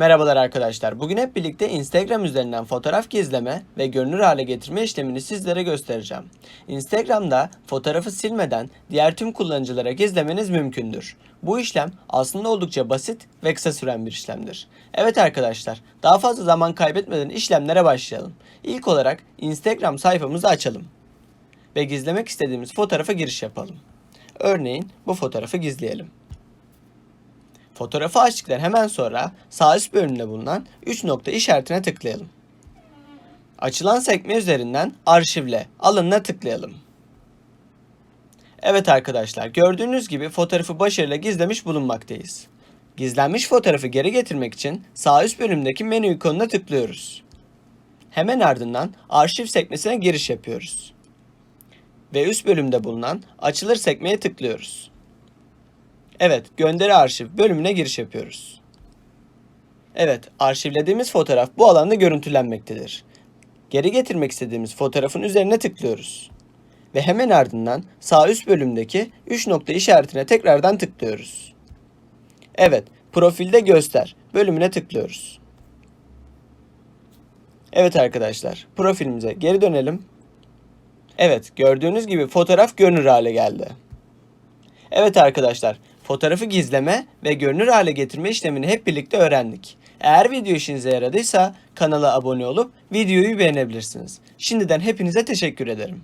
Merhabalar arkadaşlar. Bugün hep birlikte Instagram üzerinden fotoğraf gizleme ve görünür hale getirme işlemini sizlere göstereceğim. Instagram'da fotoğrafı silmeden diğer tüm kullanıcılara gizlemeniz mümkündür. Bu işlem aslında oldukça basit ve kısa süren bir işlemdir. Evet arkadaşlar, daha fazla zaman kaybetmeden işlemlere başlayalım. İlk olarak Instagram sayfamızı açalım ve gizlemek istediğimiz fotoğrafa giriş yapalım. Örneğin bu fotoğrafı gizleyelim. Fotoğrafı açtıktan hemen sonra sağ üst bölümde bulunan 3 nokta işaretine tıklayalım. Açılan sekme üzerinden arşivle alınına tıklayalım. Evet arkadaşlar gördüğünüz gibi fotoğrafı başarıyla gizlemiş bulunmaktayız. Gizlenmiş fotoğrafı geri getirmek için sağ üst bölümdeki menü ikonuna tıklıyoruz. Hemen ardından arşiv sekmesine giriş yapıyoruz. Ve üst bölümde bulunan açılır sekmeye tıklıyoruz. Evet, gönderi arşiv bölümüne giriş yapıyoruz. Evet, arşivlediğimiz fotoğraf bu alanda görüntülenmektedir. Geri getirmek istediğimiz fotoğrafın üzerine tıklıyoruz. Ve hemen ardından sağ üst bölümdeki 3 nokta işaretine tekrardan tıklıyoruz. Evet, profilde göster bölümüne tıklıyoruz. Evet arkadaşlar, profilimize geri dönelim. Evet, gördüğünüz gibi fotoğraf görünür hale geldi. Evet arkadaşlar, fotoğrafı gizleme ve görünür hale getirme işlemini hep birlikte öğrendik. Eğer video işinize yaradıysa kanala abone olup videoyu beğenebilirsiniz. Şimdiden hepinize teşekkür ederim.